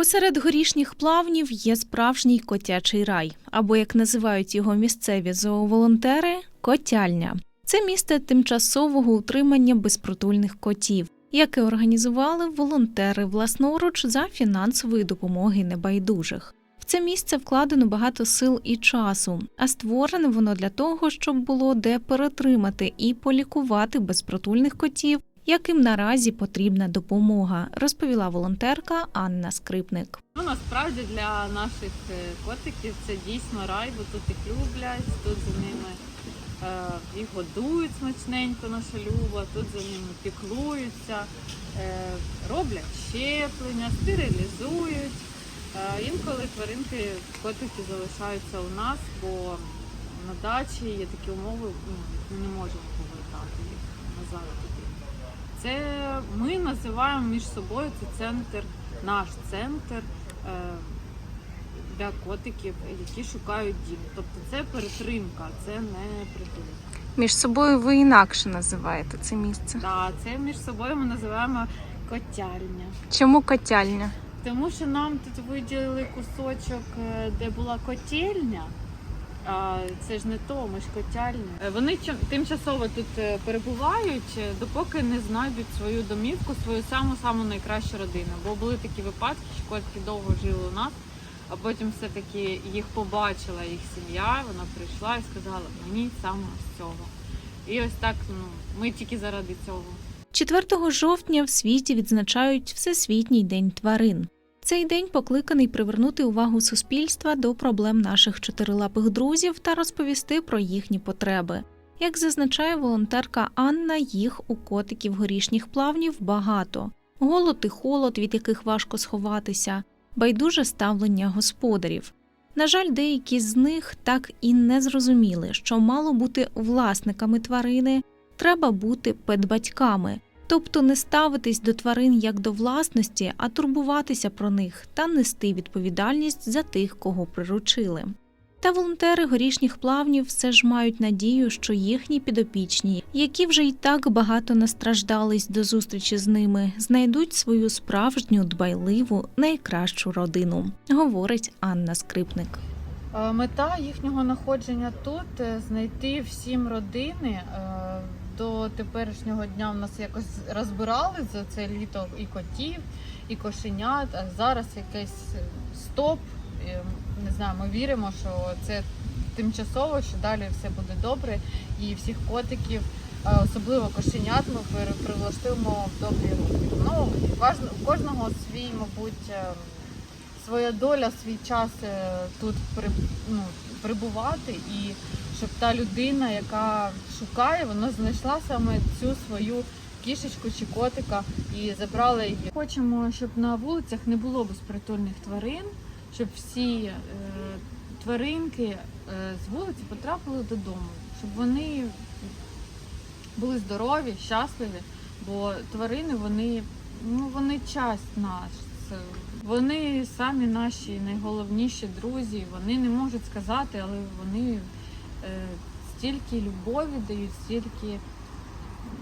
Посеред горішніх плавнів є справжній котячий рай, або як називають його місцеві зооволонтери котяльня. Це місце тимчасового утримання безпритульних котів, яке організували волонтери власноруч за фінансової допомоги небайдужих. В це місце вкладено багато сил і часу, а створене воно для того, щоб було де перетримати і полікувати безпритульних котів, яким наразі потрібна допомога, розповіла волонтерка Анна Скрипник. Ну, насправді для наших е, котиків це дійсно рай, бо тут їх люблять, тут за ними е, їх годують смачненько наша люба, тут за ними піклуються, е, роблять щеплення, стерилізують. Інколи тваринки, котики залишаються у нас, бо на дачі є такі умови, ну, ми не можемо повертати їх назад. Це ми називаємо між собою це центр, наш центр е, для котиків, які шукають дім. Тобто це перетримка, це не притулок. Між собою ви інакше називаєте це місце. Да, це між собою ми називаємо котярня. Чому котяльня? Тому що нам тут виділили кусочок, е, де була котельня. А це ж не то, ми ж котярня. Е, Вони тимчасово тут е, перебувають, е, допоки не знайдуть свою домівку, свою саму саму найкращу родину. Бо були такі випадки, що котики довго жили у нас, а потім все-таки їх побачила їх сім'я. Вона прийшла і сказала, мені саме з цього. І ось так ну, ми тільки заради цього. 4 жовтня в світі відзначають Всесвітній день тварин. Цей день покликаний привернути увагу суспільства до проблем наших чотирилапих друзів та розповісти про їхні потреби. Як зазначає волонтерка Анна, їх у котиків горішніх плавнів багато: голод і холод, від яких важко сховатися, байдуже ставлення господарів. На жаль, деякі з них так і не зрозуміли, що мало бути власниками тварини, треба бути педбатьками, тобто не ставитись до тварин як до власності, а турбуватися про них та нести відповідальність за тих, кого приручили. Та волонтери горішніх плавнів все ж мають надію, що їхні підопічні, які вже й так багато настраждались до зустрічі з ними, знайдуть свою справжню дбайливу найкращу родину, говорить Анна Скрипник. Е, Мета їхнього знаходження тут е, знайти всім родини. До теперішнього дня в нас якось розбирали за це літо і котів, і кошенят. А зараз якийсь е, стоп. Е, Не знаю, ми віримо, що це тимчасово, що далі все буде добре. І всіх котиків, особливо кошенят, ми прилаштуємо в добрі руки. Ну, у кожного свій, мабуть. е, своя доля, свій час е, тут при, ну, прибувати, і щоб та людина, яка шукає, вона знайшла саме цю свою кішечку чи котика і забрала її. Хочемо, щоб на вулицях не було безпритульних тварин, щоб всі е, тваринки е, з вулиці потрапили додому, щоб вони були здорові, щасливі, бо тварини вони, ну, вони часть нас. Вони самі наші найголовніші друзі. Вони не можуть сказати, але вони е, стільки любові дають, стільки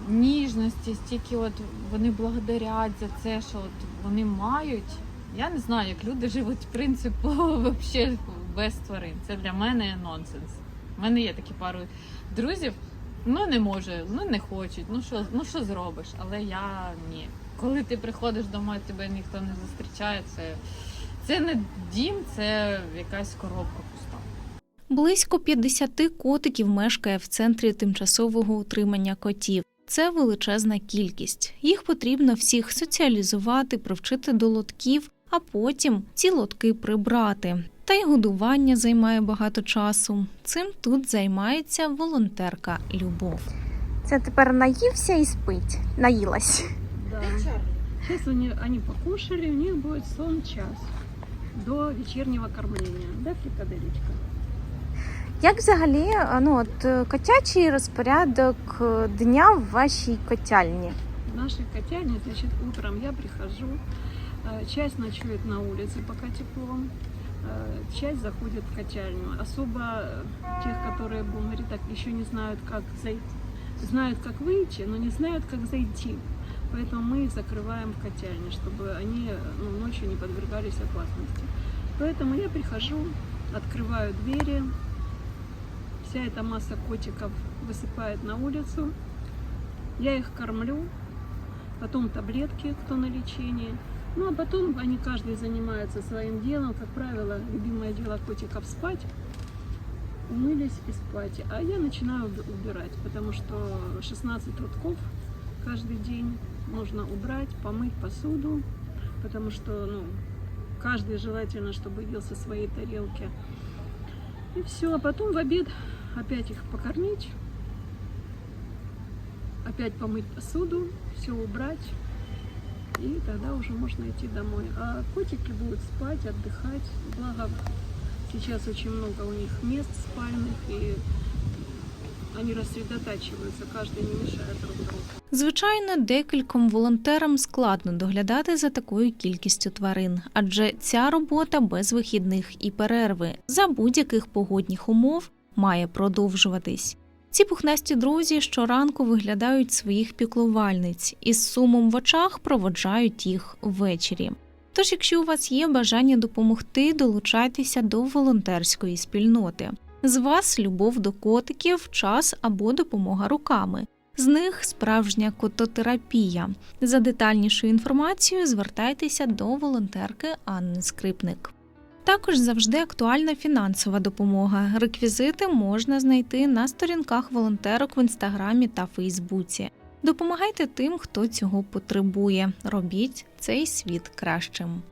ніжності, стільки от вони благодарять за це, що от вони мають. Я не знаю, як люди живуть принципу вообще без тварин. Це для мене нонсенс. У мене є такі пару друзів. Ну не може, ну не хочуть. Ну що, ну що зробиш? Але я ні. Коли ти приходиш домой, тебе ніхто не зустрічає. Це, це не дім, це якась коробка пуста. Близько 50 котиків мешкає в центрі тимчасового утримання котів. Це величезна кількість. Їх потрібно всіх соціалізувати, привчити до лотків, а потім ці лотки прибрати. Та й годування займає багато часу. Цим тут займається волонтерка Любов. Це тепер наївся і спить. Наїлась. Да. Сейчас они, они покушали, у них будет сон час до вечернего кормления. Да, фрикаделечка? Як взагалі ну, от, е, котячий розпорядок е, дня в вашій котяльні? В нашей котельне, значит, утром я прихожу, э, часть ночует на улице, пока тепло, э, часть заходит в котельню. Особо э, тех, которые, будем говорить так, еще не знают, как зайти, знают, как выйти, но не знают, как зайти. Поэтому мы их закрываем в котельне, чтобы они ну, ночью не подвергались опасности. Поэтому я прихожу, открываю двери, вся эта масса котиков высыпает на улицу, я их кормлю, потом таблетки, кто на лечении. Ну а потом они каждый занимается своим делом. Как правило, любимое дело котиков спать. Умылись и спать. А я начинаю уби- убирать, потому что 16 рудков каждый день нужно убрать, помыть посуду, потому что ну, каждый желательно, чтобы ел со своей тарелки. И все, а потом в обед опять их покормить, опять помыть посуду, все убрать, и тогда уже можно идти домой. А котики будут спать, отдыхать. Благо, сейчас очень много у них мест спальных, и они рассредотачиваются, каждый не мешает друг другу. Звичайно, декільком волонтерам складно доглядати за такою кількістю тварин, адже ця робота без вихідних і перерви за будь-яких погодних умов має продовжуватись. Ці пухнасті друзі щоранку виглядають своїх піклувальниць і з сумом в очах проводжають їх ввечері. Тож, якщо у вас є бажання допомогти, долучайтеся до волонтерської спільноти. З вас любов до котиків, час або допомога руками. З них справжня кототерапія. За детальнішою інформацією звертайтеся до волонтерки Анни Скрипник. Також завжди актуальна фінансова допомога. Реквізити можна знайти на сторінках волонтерок в інстаграмі та Фейсбуці. Допомагайте тим, хто цього потребує. Робіть цей світ кращим.